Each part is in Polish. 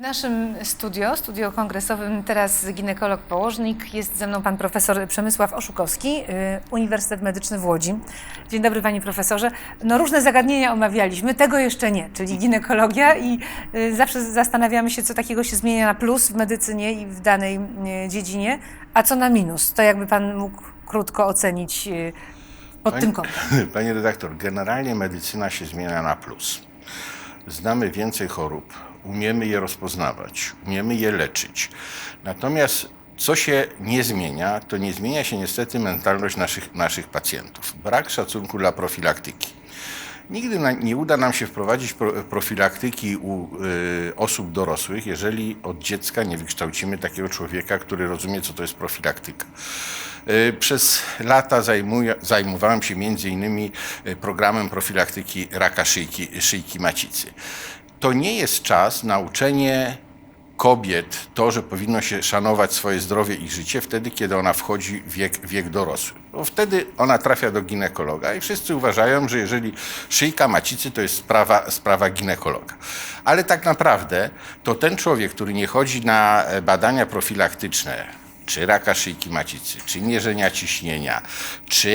W naszym studio, studio kongresowym, teraz ginekolog położnik, jest ze mną pan profesor Przemysław Oszukowski, y, Uniwersytet Medyczny w Łodzi. Dzień dobry panie profesorze. No różne zagadnienia omawialiśmy, tego jeszcze nie, czyli ginekologia i y, zawsze zastanawiamy się, co takiego się zmienia na plus w medycynie i w danej y, dziedzinie, a co na minus. To jakby pan mógł krótko ocenić pod tym kątem. Panie redaktor, generalnie medycyna się zmienia na plus. Znamy więcej chorób, umiemy je rozpoznawać, umiemy je leczyć. Natomiast co się nie zmienia, to nie zmienia się niestety mentalność naszych, naszych pacjentów. Brak szacunku dla profilaktyki. Nigdy nie uda nam się wprowadzić pro, profilaktyki u y, osób dorosłych, jeżeli od dziecka nie wykształcimy takiego człowieka, który rozumie, co to jest profilaktyka. Y, Przez lata zajmuję, zajmowałem się między innymi y, programem profilaktyki raka szyjki, szyjki macicy. To nie jest czas na uczenie kobiet to, że powinno się szanować swoje zdrowie i życie wtedy, kiedy ona wchodzi w wiek, wiek dorosły. Bo wtedy ona trafia do ginekologa i wszyscy uważają, że jeżeli szyjka macicy, to jest sprawa, sprawa ginekologa. Ale tak naprawdę to ten człowiek, który nie chodzi na badania profilaktyczne, czy raka szyjki macicy, czy mierzenia ciśnienia, czy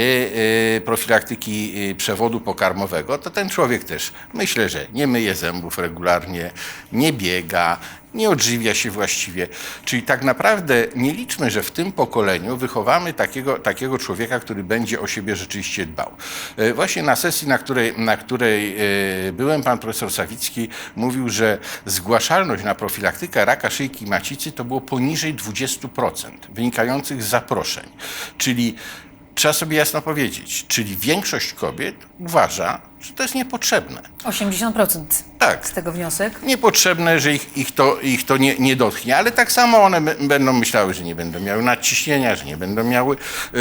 y, profilaktyki y, przewodu pokarmowego, to ten człowiek też myślę, że nie myje zębów regularnie, nie biega, nie odżywia się właściwie. Czyli tak naprawdę nie liczmy, że w tym pokoleniu wychowamy takiego, takiego człowieka, który będzie o siebie rzeczywiście dbał. E, Właśnie na sesji, na której, na której e, byłem, pan profesor Sawicki mówił, że zgłaszalność na profilaktykę raka szyjki macicy to było poniżej 20% wynikających z zaproszeń. Czyli trzeba sobie jasno powiedzieć, czyli większość kobiet uważa, że to jest niepotrzebne. 80% Tak z tego wniosek. niepotrzebne, że ich, ich to, ich to nie, nie dotknie, ale tak samo one będą myślały, że nie będą miały nadciśnienia, że nie będą miały yy,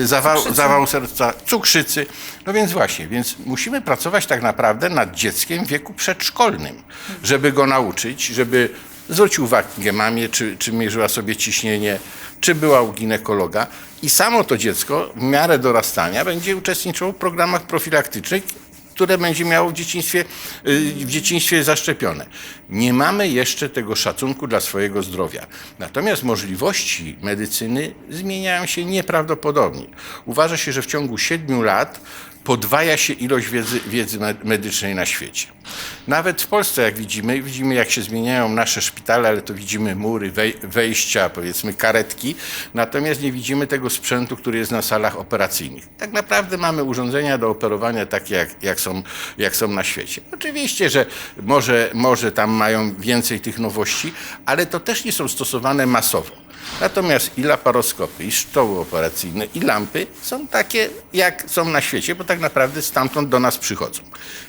yy, zawał, Cukrzycy. zawał serca, cukrzycy. No więc właśnie, więc musimy pracować tak naprawdę nad dzieckiem w wieku przedszkolnym, żeby go nauczyć, żeby zwrócił uwagę mamie, czy, czy mierzyła sobie ciśnienie, czy była u ginekologa i samo to dziecko w miarę dorastania będzie uczestniczyło w programach profilaktycznych, które będzie miało w dzieciństwie, y, w dzieciństwie zaszczepione. Nie mamy jeszcze tego szacunku dla swojego zdrowia. Natomiast możliwości medycyny zmieniają się nieprawdopodobnie. Uważa się, że w ciągu siedmiu lat podwaja się ilość wiedzy, wiedzy med- medycznej na świecie. Nawet w Polsce, jak widzimy, widzimy jak się zmieniają nasze szpitale, ale to widzimy mury, wej- wejścia, powiedzmy karetki, natomiast nie widzimy tego sprzętu, który jest na salach operacyjnych. Tak naprawdę mamy urządzenia do operowania takie, jak, jak, są, jak są na świecie. Oczywiście, że może, może tam mają więcej tych nowości, ale to też nie są stosowane masowo. Natomiast i laparoskopy, i sztoły operacyjne, i lampy są takie, jak są na świecie, bo tak naprawdę stamtąd do nas przychodzą.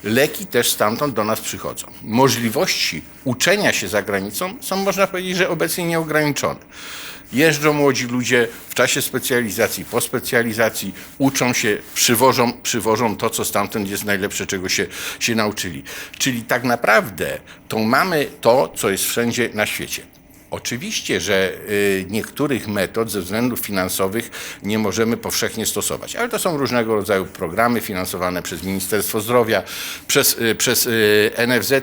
Leki też stamtąd do nas przychodzą. Możliwości uczenia się za granicą są, można powiedzieć, że obecnie nieograniczone. Jeżdżą młodzi ludzie w czasie specjalizacji, po specjalizacji, uczą się, przywożą, przywożą to, co stamtąd jest najlepsze, czego się, się nauczyli. Czyli tak naprawdę to mamy to, co jest wszędzie na świecie. Oczywiście, że y, niektórych metod ze względów finansowych nie możemy powszechnie stosować, ale to są różnego rodzaju programy finansowane przez Ministerstwo Zdrowia, przez, y, przez y, NFZ,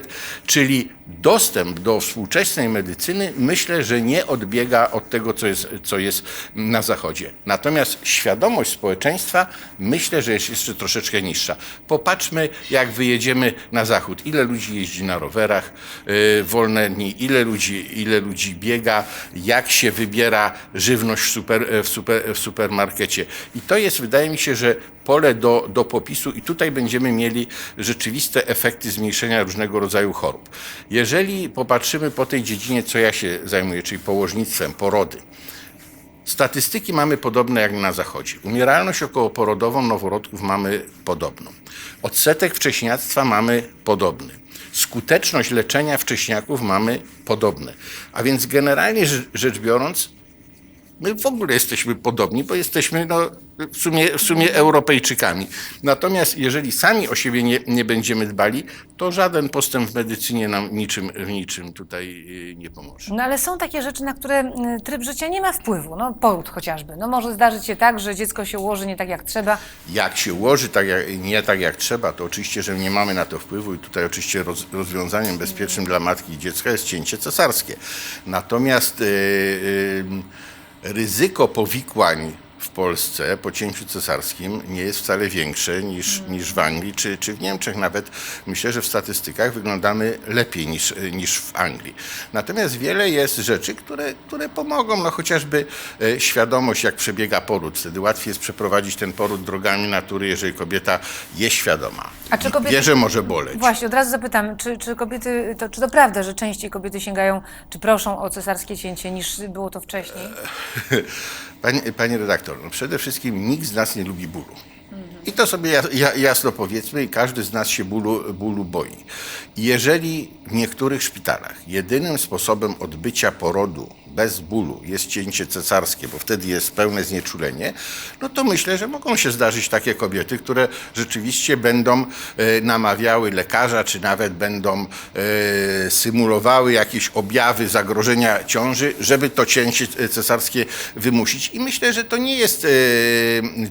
czyli dostęp do współczesnej medycyny myślę, że nie odbiega od tego, co jest, co jest na Zachodzie. Natomiast świadomość społeczeństwa myślę, że jest jeszcze troszeczkę niższa. Popatrzmy, jak wyjedziemy na Zachód. Ile ludzi jeździ na rowerach wolne dni, ile ludzi, ile ludzi biega, jak się wybiera żywność w, super, w, super, w supermarkecie. I to jest, wydaje mi się, że pole do, do popisu i tutaj będziemy mieli rzeczywiste efekty zmniejszenia różnego rodzaju chorób. Jeżeli popatrzymy po tej dziedzinie, co ja się zajmuję, czyli położnictwem, porody, Statystyki mamy podobne jak na Zachodzie. Umieralność okołoporodową noworodków mamy podobną. Odsetek wcześniactwa mamy podobny. Skuteczność leczenia wcześniaków mamy podobne. A więc generalnie rze- rzecz biorąc, My w ogóle jesteśmy podobni, bo jesteśmy no, w, sumie, w sumie Europejczykami. Natomiast jeżeli sami o siebie nie, nie będziemy dbali, to żaden postęp w medycynie nam niczym, w niczym tutaj y, nie pomoże. No ale są takie rzeczy, na które y, tryb życia nie ma wpływu. No poród chociażby. No może zdarzyć się tak, że dziecko się ułoży nie tak jak trzeba. Jak się ułoży tak jak, nie tak jak trzeba, to oczywiście, że nie mamy na to wpływu i tutaj oczywiście roz, rozwiązaniem bezpiecznym dla matki i dziecka jest cięcie cesarskie. Natomiast y, y, ryzyko powikłań w Polsce po cięciu cesarskim nie jest wcale większe niż, niż w Anglii czy, czy w Niemczech. Nawet myślę, że w statystykach wyglądamy lepiej niż, niż w Anglii. Natomiast wiele jest rzeczy, które, które pomogą, no chociażby e, świadomość, jak przebiega poród. Wtedy łatwiej jest przeprowadzić ten poród drogami natury, jeżeli kobieta jest świadoma. A czy kobiety- Wie, że może boleć. Właśnie, od razu zapytam, czy, czy kobiety, to, czy to prawda, że częściej kobiety sięgają, czy proszą o cesarskie cięcie niż było to wcześniej? Pani, pani redaktor, no przede wszystkim nikt z nas nie lubi bólu. I to sobie ja- ja- jasno powiedzmy, i każdy z nas się bólu, bólu boi. Jeżeli w niektórych szpitalach jedynym sposobem odbycia porodu bez bólu jest cięcie cesarskie, bo wtedy jest pełne znieczulenie, no to myślę, że mogą się zdarzyć takie kobiety, które rzeczywiście będą e, namawiały lekarza, czy nawet będą e, symulowały jakieś objawy zagrożenia ciąży, żeby to cięcie e, cesarskie wymusić. I myślę, że to nie jest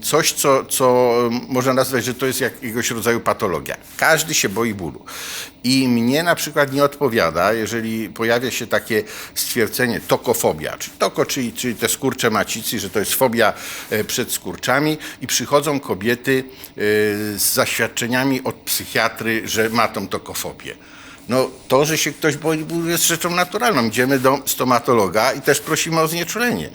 coś, co, co można nazwać, że to jest jakiegoś rodzaju patologia. Każdy się boi bólu. I mnie na przykład nie odpowiada, jeżeli pojawia się takie stwierdzenie tokofobia, czy toko, czyli, czyli te skurcze macicy, że to jest fobia e, przed skurczami i przychodzą kobiety e, z zaświadczeniami od psychiatry, że ma tą tokofobię. No to, że się ktoś boi bólu jest rzeczą naturalną. Idziemy do stomatologa i też prosimy o znieczulenie.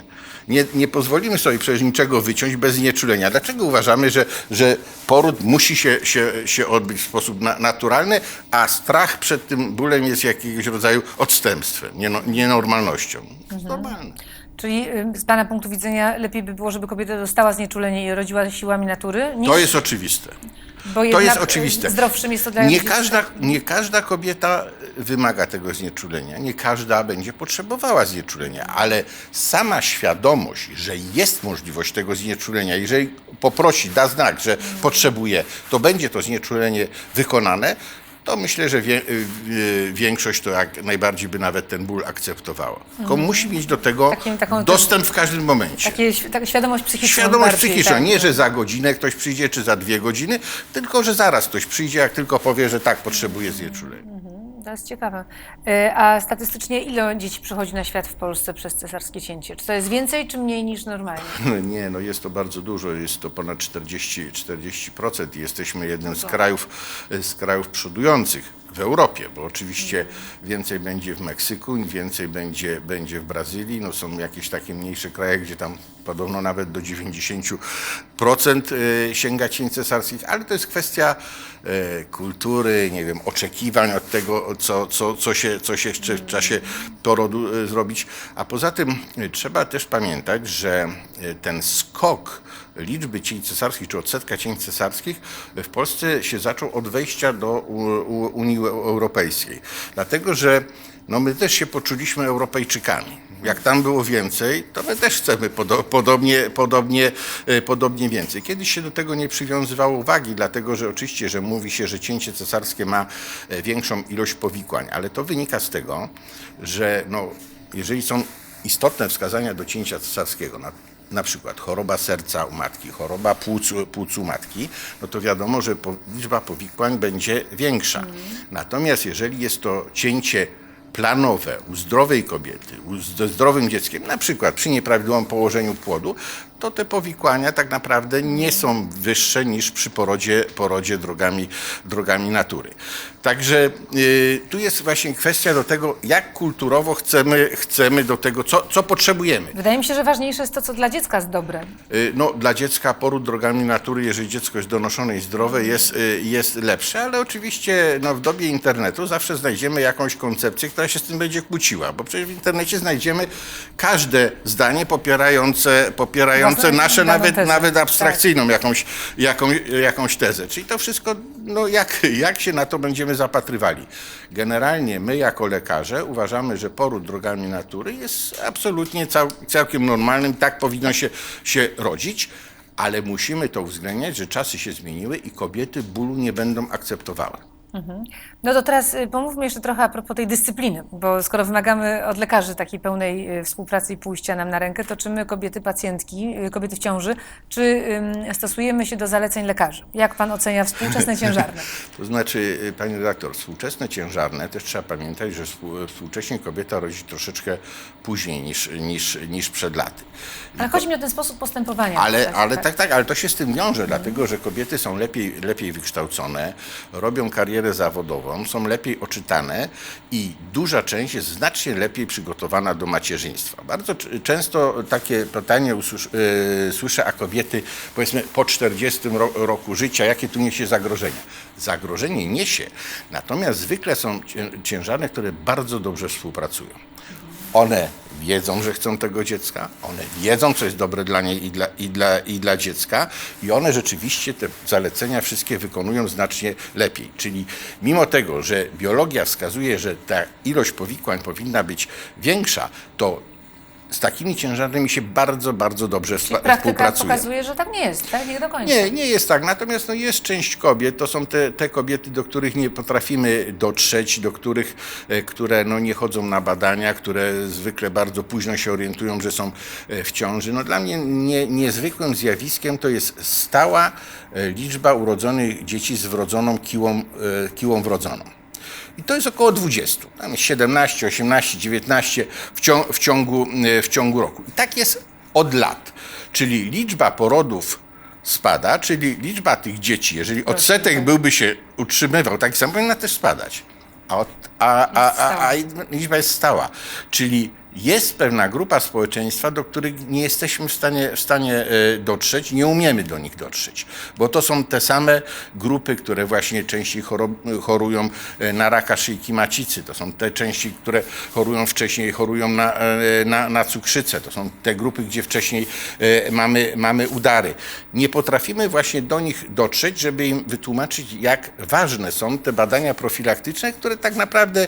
Nie, nie pozwolimy sobie przecież niczego wyciąć bez znieczulenia. Dlaczego uważamy, że, że poród musi się, się, się odbyć w sposób na, naturalny, a strach przed tym bólem jest jakiegoś rodzaju odstępstwem, nieno, nienormalnością? To jest normalne. Czyli y, z Pana punktu widzenia lepiej by było, żeby kobieta dostała znieczulenie i rodziła siłami natury, niż, To jest oczywiste. bo To jednak jest y, oczywiste. zdrowszym jest to dla Nie każda, nie każda kobieta wymaga tego znieczulenia, nie każda będzie potrzebowała znieczulenia, ale sama świadomość, że jest możliwość tego znieczulenia, jeżeli poprosi, da znak, że potrzebuje, to będzie to znieczulenie wykonane, to myślę, że wie, y, y, większość to jak najbardziej by nawet ten ból akceptowała. Tylko musi mieć do tego Takim- taką- dostęp w każdym momencie. Takie, taka świadomość psychiczna. Świadomość psychiczna. tak. Nie, że za godzinę ktoś przyjdzie, czy za dwie godziny, tylko że zaraz ktoś przyjdzie, jak tylko powie, że tak, potrzebuje znieczulenia. To jest ciekawe. Y, A statystycznie ile dzieci przychodzi na świat w Polsce przez cesarskie cięcie? Czy to jest więcej, czy mniej niż normalnie? No Nie, no jest to bardzo dużo, jest to ponad 40%. 40%. Jesteśmy jednym z krajów, z krajów przodujących w Europie, bo oczywiście więcej będzie w Meksyku, więcej będzie, będzie w Brazylii. No są jakieś takie mniejsze kraje, gdzie tam podobno nawet do 90% y, sięga cięć cesarskich, ale to jest kwestia e, kultury, nie wiem, oczekiwań od tego, co, co, co, się, co się jeszcze w czasie porodu e, zrobić. A poza tym trzeba też pamiętać, że ten skok liczby cięć cesarskich, czy odsetka cięć cesarskich w Polsce się zaczął od wejścia do Unii Europejskiej. Dlatego, że no my też się poczuliśmy Europejczykami. Jak tam było więcej, to my też chcemy podo- podobnie, podobnie, e, podobnie więcej. Kiedyś się do tego nie przywiązywało uwagi, dlatego że oczywiście, że mówi się, że cięcie cesarskie ma e, większą ilość powikłań, ale to wynika z tego, że no, jeżeli są istotne wskazania do cięcia cesarskiego, na, przykład choroba serca u matki, choroba płucu, płucu matki, no to wiadomo, że po, liczba powikłań będzie większa. Natomiast jeżeli jest to cięcie planowe u zdrowej kobiety, u, ze zdrowym dzieckiem, na przykład przy nieprawidłowym położeniu płodu, to te powikłania tak naprawdę nie są wyższe niż przy porodzie, porodzie drogami, drogami natury. Także y, tu jest właśnie kwestia do tego, jak kulturowo chcemy, chcemy do tego, co, co potrzebujemy. Wydaje mi się, że ważniejsze jest to, co dla dziecka jest dobre. Y, No, dla dziecka poród drogami natury, jeżeli dziecko jest donoszone i zdrowe, jest, y, jest lepsze, ale oczywiście no, w dobie internetu zawsze znajdziemy jakąś koncepcję, która się z tym będzie kłóciła, bo przecież w internecie znajdziemy każde zdanie popierające, popierające nasze nawet, tezę. nawet Tak. abstrakcyjną jakąś, jakąś, jakąś tezę. Czyli to wszystko, no jak, jak się na to będziemy zapatrywali? Generalnie my jako lekarze uważamy, że poród drogami natury jest absolutnie cał, całkiem normalnym, tak powinno się, się rodzić, ale musimy to uwzględniać, że czasy się zmieniły i kobiety bólu nie będą akceptowały. No to teraz y, pomówmy jeszcze trochę a propos tej dyscypliny, bo skoro wymagamy od lekarzy takiej pełnej y, współpracy i pójścia nam na rękę, to czy my, kobiety pacjentki, y, kobiety w ciąży, czy stosujemy się do zaleceń lekarzy? Jak pan ocenia współczesne ciężarne? To znaczy, pani redaktor, współczesne ciężarne, też trzeba pamiętać, że współ- współcześnie kobieta rodzi troszeczkę później niż, niż, niż przed laty. Ale chodzi mi o ten sposób postępowania. Ale, ale tak, tak, ale to się z tym wiąże, dlatego że kobiety są lepiej, lepiej wykształcone, robią karierę zawodową, są lepiej oczytane i duża część jest znacznie lepiej przygotowana do macierzyństwa. Bardzo często takie pytanie yy, słyszę, a kobiety powiedzmy po 40 ro, roku życia, jakie tu niesie zagrożenia? Zagrożenie niesie, natomiast zwykle są cię- ciężarne, które bardzo dobrze współpracują. One wiedzą, że chcą tego dziecka, one wiedzą, co jest dobre dla niej i dla, i dla, i dla dziecka, i one rzeczywiście te zalecenia wszystkie wykonują znacznie lepiej. Czyli mimo tego, że biologia wskazuje, że ta ilość powikłań powinna być większa, to z takimi ciężarnymi się bardzo, bardzo dobrze Czyli praktyka współpracuje. pokazuje, że tak nie jest, tak? Nie do końca. Nie, nie jest tak. Natomiast no, jest część kobiet, to są te, te kobiety, do których nie potrafimy dotrzeć, do których, e, które no, nie chodzą na badania, które zwykle bardzo późno się orientują, że są e, w ciąży. No, dla mnie nie, niezwykłym zjawiskiem to jest stała e, liczba urodzonych dzieci z wrodzoną kiłą, kiłą wrodzoną. I to jest około 20. Tam jest 17, 18, 19 w, cią, w, ciągu, e, w ciągu roku. I tak jest od lat. Czyli liczba porodów spada, czyli liczba tych dzieci, jeżeli odsetek byłby się utrzymywał, tak samo powinna też spadać. A, od, a, a, a, a liczba jest stała. Czyli jest pewna grupa społeczeństwa, do których nie jesteśmy w stanie, w stanie e, dotrzeć, nie umiemy do nich dotrzeć, bo to są te same grupy, które właśnie częściej chorują e, na raka szyjki macicy, to są te części, które chorują wcześniej, chorują na, e, na, na cukrzycę, to są te grupy, gdzie wcześniej mamy, mamy udary. Nie potrafimy właśnie do nich dotrzeć, żeby im wytłumaczyć, jak ważne są te badania profilaktyczne, które tak naprawdę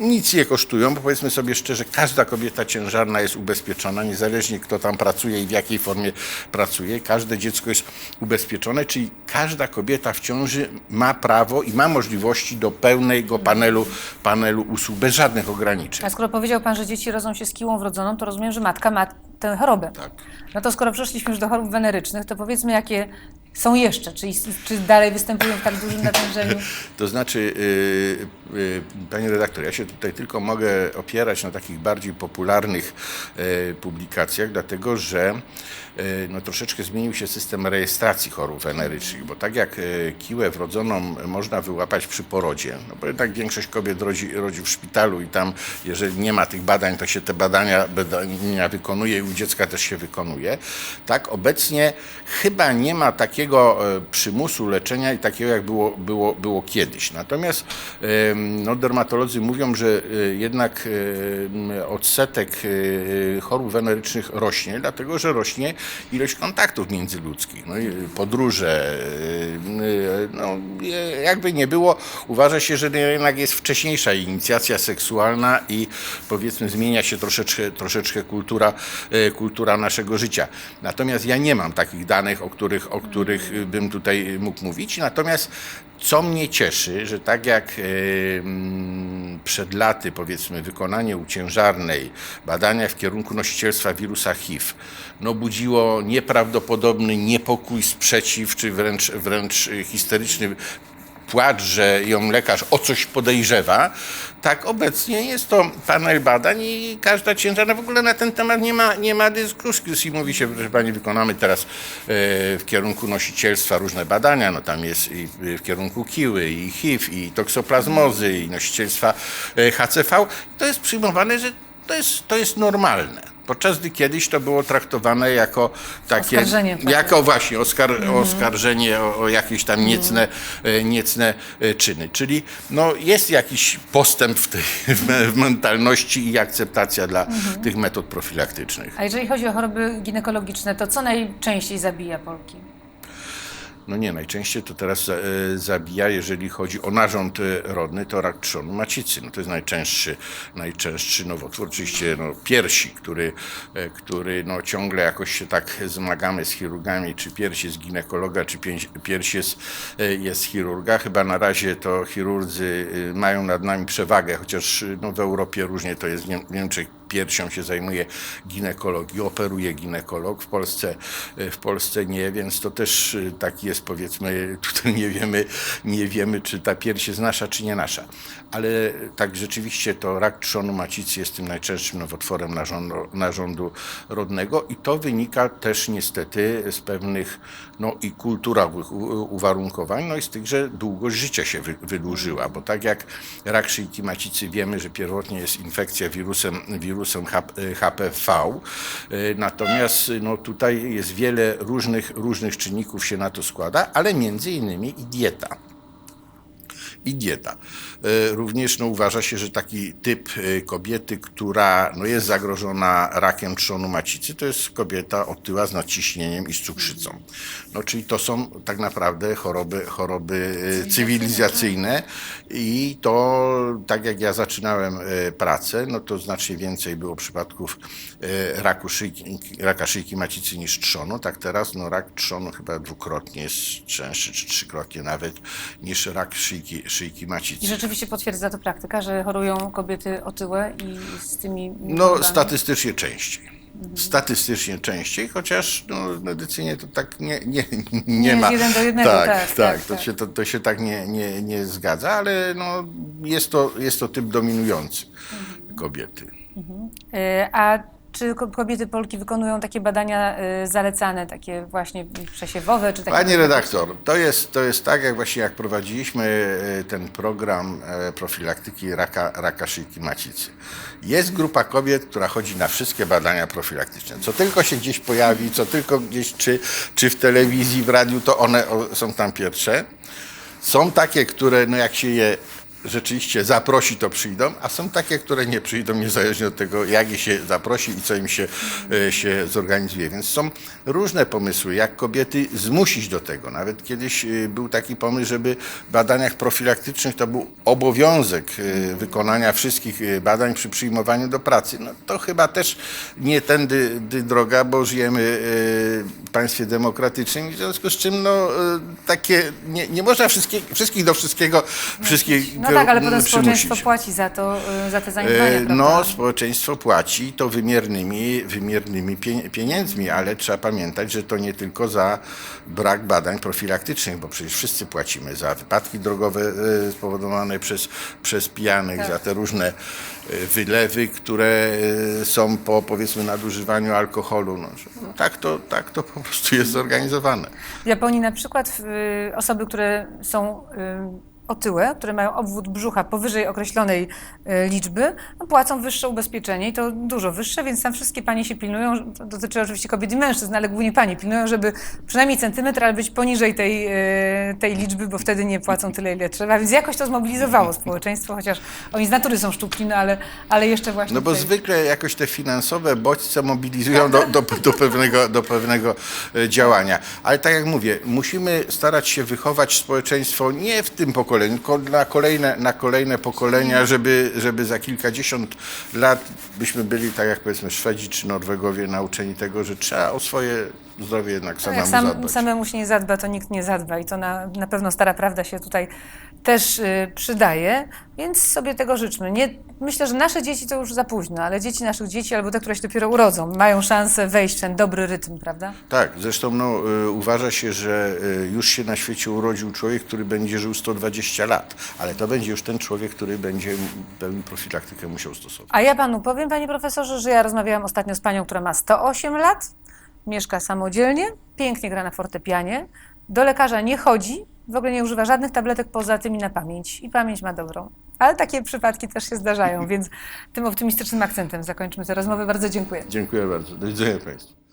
nic nie kosztują, bo powiedzmy sobie szczerze, każda kobieta ciężarna jest ubezpieczona, niezależnie kto tam pracuje i w jakiej formie pracuje. Każde dziecko jest ubezpieczone, czyli każda kobieta w ciąży ma prawo i ma możliwości do pełnego panelu, panelu usług, bez żadnych ograniczeń. A skoro powiedział Pan, że dzieci rodzą się z kiłą wrodzoną, to rozumiem, że matka ma tę chorobę. Tak. No to skoro przeszliśmy już do chorób wenerycznych, to powiedzmy, jakie są jeszcze? Czy, czy dalej występują w tak dużym natężeniu? To znaczy, yy, panie redaktor, ja się tutaj tylko mogę opierać na takich bardziej popularnych yy, publikacjach, dlatego że yy, no, troszeczkę zmienił się system rejestracji chorób wenerycznych, bo tak jak kiłę wrodzoną można wyłapać przy porodzie, no bo jednak większość kobiet rodzi, rodzi w szpitalu i tam, jeżeli nie ma tych badań, to się te badania, badania wykonuje i u dziecka też się wykonuje. Tak, obecnie chyba nie ma takiego przymusu leczenia i takiego, jak było, było, było kiedyś. Natomiast no, dermatolodzy mówią, że e, jednak e, odsetek e, chorób wenerycznych rośnie, dlatego że rośnie ilość kontaktów międzyludzkich. No, i podróże, no, e, jakby nie było, uważa się, że jednak jest wcześniejsza inicjacja seksualna i powiedzmy zmienia się troszeczkę, troszeczkę kultura, e, kultura naszego życia. Natomiast ja nie mam takich danych, o których, o których y, bym tutaj mógł mówić. Natomiast co mnie cieszy, że tak jak mm, przed laty, powiedzmy, wykonanie u ciężarnej badania w kierunku nosicielstwa wirusa HIV, no budziło nieprawdopodobny niepokój, sprzeciw, czy wręcz, wręcz y, histeryczny płacz, że ją lekarz o coś podejrzewa, tak obecnie jest to panel badań i każda ciężarna w ogóle na ten temat nie ma, nie ma dyskusji. Mówi się, że pani wykonamy teraz e, w kierunku nosicielstwa różne badania, no tam jest i w kierunku kiły, i HIV, i toksoplazmozy, i nosicielstwa e, HCV. To jest przyjmowane, że to jest, to jest normalne. Podczas gdy kiedyś to było traktowane jako takie, Oskarżenie, tak. jako właśnie oskar, oskarżenie o, o jakieś tam niecne, e, niecne e, czyny. Czyli no, jest jakiś postęp w, tej, w me- w mentalności i akceptacja dla tych metod profilaktycznych. A jeżeli chodzi o choroby ginekologiczne, to co najczęściej zabija Polki? No nie, najczęściej to teraz e, zabija, jeżeli chodzi o narząd e, rodny, to rak trzonu macicy. No to jest najczęstszy, najczęstszy nowotwór. Oczywiście no, piersi, który, e, który no, ciągle jakoś się tak zmagamy z chirurgami, czy pierś jest ginekologa, czy pierś jest, jest chirurga. Chyba na razie to chirurdzy mają nad nami przewagę, chociaż no, w Europie różnie to jest. W Niemczech piersią się zajmuje ginekologii, operuje ginekolog, w Polsce, e, w Polsce nie, więc to też e, taki jest powiedzmy, tutaj nie wiemy, nie wiemy czy ta pierś jest nasza, czy nie nasza. Ale tak rzeczywiście to rak trzonu macicy jest tym najczęstszym nowotworem narządu, narządu rodnego i to wynika też niestety z pewnych no, i kulturowych uwarunkowań, no i z tych, że długość życia się wy, wydłużyła, bo tak jak rak szyjki macicy wiemy, że pierwotnie jest infekcja wirusem, wirusem H- HPV, y, natomiast no, tutaj jest wiele różnych, różnych czynników się na to składa, ale między innymi i dieta i dieta. E, Również no, uważa się, że taki typ e, kobiety, która no, jest zagrożona rakiem trzonu macicy, to jest kobieta otyła z nadciśnieniem i z cukrzycą. No, czyli to są tak naprawdę choroby, choroby e, cywilizacyjne i to, tak jak ja zaczynałem pracę, no to znacznie więcej było przypadków raku szyjki, raka szyjki macicy niż trzonu. Tak teraz no, rak trzonu chyba dwukrotnie jest częstszy, czy trzykrotnie nawet, niż rak szyjki, szyjki macicy. I rzeczywiście potwierdza to praktyka, że chorują kobiety otyłe i z tymi No, chorobami? statystycznie częściej. Statystycznie częściej, chociaż no, w medycynie to tak nie, nie, nie, Nie ma. jeden do jednego, tak, tak, tak, tak, to, tak. Się, to, to się tak nie, nie, nie zgadza, ale no, jest, to, jest to typ dominujący Mhm. kobiety. Y, A czy ko- kobiety Polki wykonują takie badania y, zalecane, takie właśnie przesiewowe, czy takie... Panie redaktor, to jest, to jest tak, jak właśnie jak prowadziliśmy e, ten program e, profilaktyki raka, raka szyjki macicy. Jest grupa kobiet, która chodzi na wszystkie badania profilaktyczne. Co tylko się gdzieś pojawi, co tylko gdzieś, czy, czy w telewizji, w radiu, to one są tam pierwsze. Są takie, które no jak się je rzeczywiście zaprosi, to przyjdą, a są takie, które nie przyjdą, niezależnie od tego, jak je się zaprosi i co im się, e, się zorganizuje. Więc są różne pomysły, jak kobiety zmusić do tego. Nawet kiedyś e, był taki pomysł, żeby w badaniach profilaktycznych to był obowiązek e, wykonania wszystkich badań przy przyjmowaniu do pracy. No to chyba też nie tędy dy droga, bo żyjemy w państwie demokratycznym, w związku z czym no, takie, nie, nie można wszystkie, wszystkich do wszystkiego, wszystkich No tak, ale potem przymusić. społeczeństwo płaci za to, y, za te zaniedbania, E, prawda? No, społeczeństwo płaci to wymiernymi, wymiernymi pie- pieniędzmi, ale trzeba pamiętać, że to nie tylko za brak badań profilaktycznych, bo przecież wszyscy płacimy za wypadki drogowe e, spowodowane przez, przez pijanych, Tak. za te różne e, wylewy, które są po powiedzmy nadużywaniu alkoholu. No, no, tak, to, tak to po prostu jest zorganizowane. W Japonii na przykład y, osoby, które są otyłe, które mają obwód brzucha powyżej określonej y, liczby, no, płacą wyższe ubezpieczenie i to dużo wyższe, więc tam wszystkie panie się pilnują, to dotyczy oczywiście kobiet i mężczyzn, ale głównie panie pilnują, żeby przynajmniej centymetr, ale być poniżej tej, y, tej liczby, bo wtedy nie płacą tyle, ile trzeba, więc jakoś to zmobilizowało społeczeństwo, chociaż oni z natury są sztuki, no ale, ale jeszcze właśnie No bo tutaj- zwykle jakoś te finansowe bodźce mobilizują do, do, do, pewnego, do pewnego e, działania. Ale tak jak mówię, musimy starać się wychować społeczeństwo nie w tym pokoleniu, tylko na kolejne, na kolejne pokolenia, żeby, żeby za kilkadziesiąt lat byśmy byli, tak jak powiedzmy Szwedzi czy Norwegowie, nauczeni tego, że trzeba o swoje zdrowie jednak No, samemu jak sam, zadbać. samemu się nie zadba, to nikt nie zadba i to na, na pewno stara prawda się tutaj też y, przydaje, więc sobie tego życzmy. Nie, myślę, że nasze dzieci to już za późno, ale dzieci naszych dzieci albo te, które się dopiero urodzą, mają szansę wejść w ten dobry rytm, prawda? Tak, zresztą no, y, uważa się, że y, już się na świecie urodził człowiek, który będzie żył 120 lat, ale to będzie już ten człowiek, który będzie pełną profilaktykę musiał stosować. A ja panu powiem, panie profesorze, że ja rozmawiałam ostatnio z panią, która ma 108 lat, mieszka samodzielnie, pięknie gra na fortepianie, do lekarza nie chodzi, w ogóle nie używa żadnych tabletek poza tymi na pamięć i pamięć ma dobrą. Ale takie przypadki też się zdarzają, więc tym optymistycznym akcentem zakończymy tę rozmowę. Bardzo dziękuję. Dziękuję bardzo. Do widzenia Państwu.